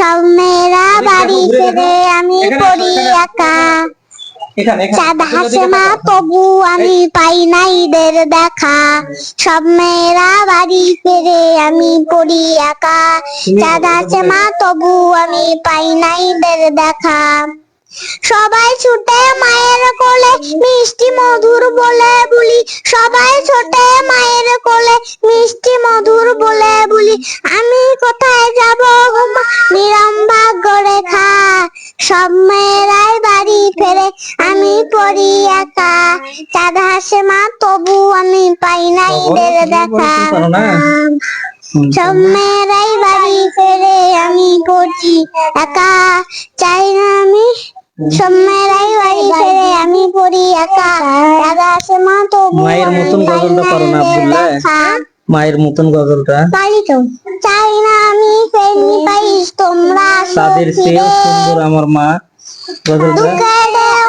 সব মেয়েরা বাড়ি ফিরে আমি পড়ি একা। চাঁদ হাসে মা তবু আমি পাই না ঈদের দেখা। সব মেয়েরা বাড়ি ফিরে আমি পড়ি একা। চাঁদ হাসে মা তবু আমি পাই না ঈদের দেখা। সবাই ছুটে মায়ের কোলে মিষ্টি মধুর বলে বলি। সবাই ছোটে মায়ের চাঁদ হাসে মা তবু আমি পাই না ঈদের দেখা সব মেয়েরাই বাড়ি ফেরে আমি পড়ছি একা চাই না আমি। সব মেয়েরাই বাড়ি ফেরে আমি পড়ি একা। দাদা আসে মা তবু মায়ের মতন গজলটা পারো না, আব্দুল্লাহ? মায়ের মতন গজলটা। পারি তো। চাই না আমি ফেরি পাইস তোমরা তাদের চেয়েও সুন্দর আমার মা। গজলটা।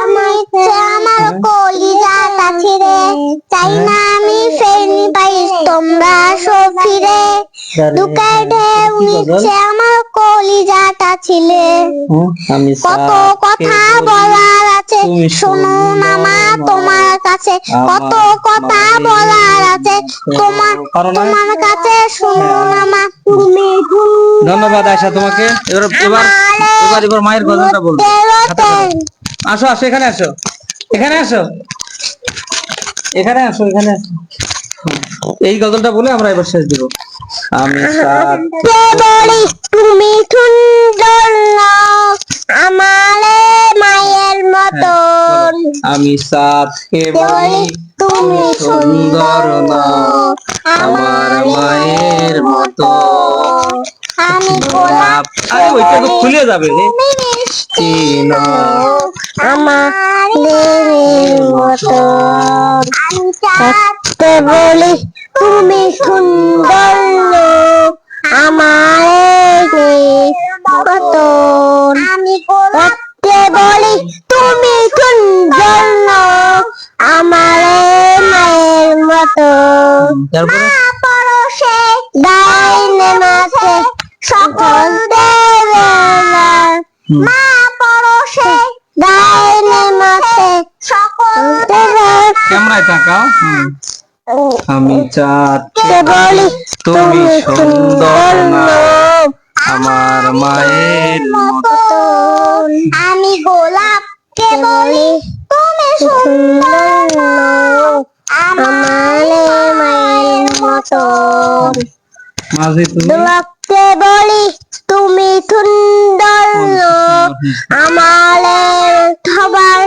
আমার আমার ছিঁড়ে চাই না আমি ফেরি পাইস তোমরা সফিরে গানে- দুঃখের ঢেউ? নিচ্ছে আমার কলিজাটা ছিলে। কত কথা বলার আছে শোনো না মা তোমার কাছে। কত কথা বলার আছে তোমার তোমার কাছে শোনো না মা তুমি ধন্যবাদ আয়সা তোমাকে। এবার এবার এবার এবার মায়ের গজলটা বলব আসো আসো এখানে আসো। এখানে আসো। এখানে আসো এখানে আসো। এই গজলটা বলে আমরা এবার শেষ দিব। আমি সাথ তুমি সুন্দর আমারে মায়ের মতন। আমি সাথকে বলি তুমি সুন্দর নও আমার মায়ের মতো আমি গোলাপ আরে ওইটা তো খুলে যাবে রে। মিষ্টি আমার মতন বলি তুমি সুন্দর আমার মতন বলি তুমি সুন্দর আমার মায়ের মতন মা পরশে ডাইনে মাসে সকল দেবেলার মা পরশে ডাইনে মাসে সকল ক্যামেরায় তাকাও। আমি চাঁদকে বলি তুমি সুন্দর আমার মায়ের মতো। আমি গোলাপকে বলি? তুমি সুন্দর নও আমার মায়ের মতন মাঝে তুমি গোলাপকে বলি তুমি সুন্দর আমার খাবার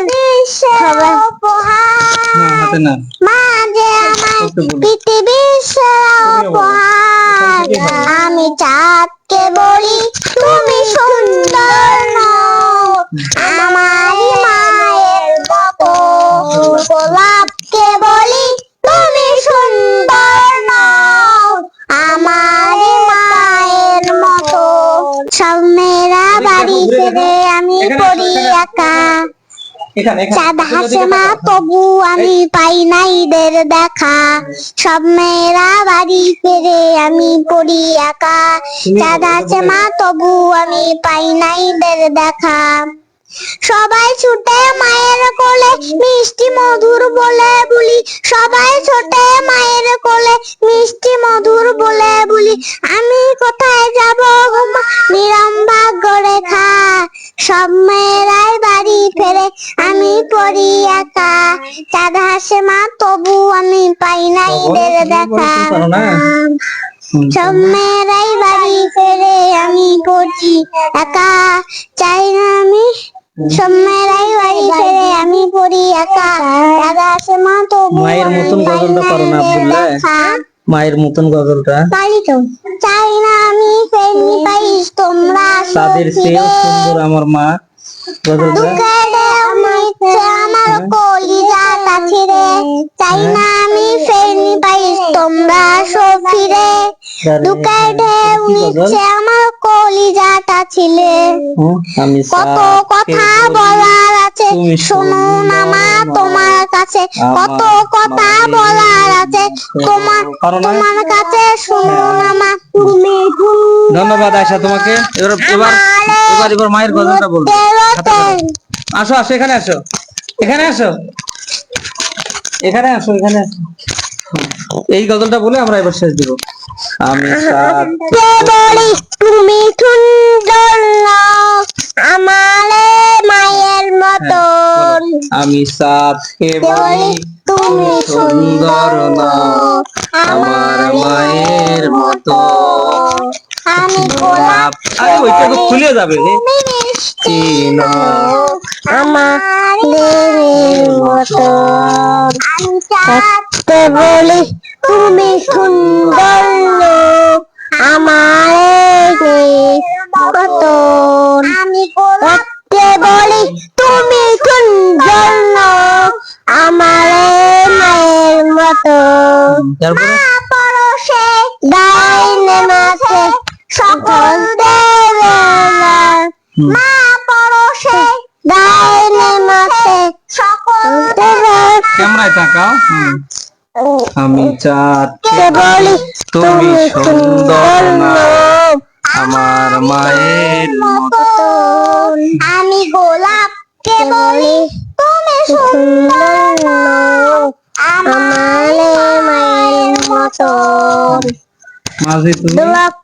না মাঝে আমার পৃথিবীর সেরা উপহার। আমি চাঁদকে বলি তুমি সুন্দর নও। আমার একা। চাঁদ হাসে মা তবু আমি পাই না ঈদের দেখা। সব মেয়েরা বাড়ি ফিরে আমি পড়ি একা। চাঁদ হাসে মা তবু আমি পাই না ঈদের দেখা। সবাই ছুটে মায়ের কোলে মিষ্টি মধুর বলে বলি। সবাই ছুটে মায়ের কোলে মিষ্টি মধুর বলে বলি। আমি কোথায় যাব গো মা? নিরম ভাগ্য রেখা। সব মেয়েরাই বাড়ি ফেরে। আমি পড়ি একা। চাঁদ হাসে মা তবু আমি পাই না ঈদের দেখা। সব মেয়েরাই বাড়ি ফেরে আমি পড়ছি একা। চাই না আমি? সব মেয়েরাই বাড়ি ফেরে আমি পড়ি একা। আসে মা তবু মায়ের মতন গজলটা পারো না, আব্দুল্লাহ? মায়ের মতন গজলটা। পারি তো। চাই না আমি ফেলি পাইস তোমরা তাদের চেয়েও সুন্দর আমার মা। গজলটা। আমার কলিজা কাছে রে। চাই না আমি পাইস তোমরা ঢেউ নিচ্ছে আমার কলিজাটা ছিলে। হ্যাঁ, কত কথা বলার আছে তুমি শুনুন আমার তোমার কাছে। কত কথা বলার আছে তোমার তোমার কাছে শুনুন আমার তুমি ধন্যবাদ আয়সা তোমাকে। এবার এবার এবার এবার মায়ের গজলটা বলব। আসো আসো এখানে আসো। এখানে আসো। এখানে আসো এখানে আসো। এই গজলটা বলে আমরা এবার শেষ দিব। আমি সাত তুমি সুন্দর আমারে মায়ের মতন। আমি সাতকে বলি তুমি সুন্দর আমার মায়ের মতো। আমি গোলাপ আরে ওইটা তো খুলে যাবে রে। আমার আমি বলি তুমি সুন্দর লোক আমার মতন আমি গোলাপকে বলি তুমি সুন্দর লোক আমার মায়ের মতন মা পরশে ডাইনে মাসে সকল দেবেলার মা পরশে ডাইনে মাসে সকল দেবেলার ক্যামেরায় তাকাও। হুম। আমি চাচ্ছি বলি তুমি সুন্দর আমার মায়ের মতো আমি আমি গোলাপকে বলি তুমি সুন্দর আমার মায়ের মতো মাঝে তুমি গোলাপকে বলি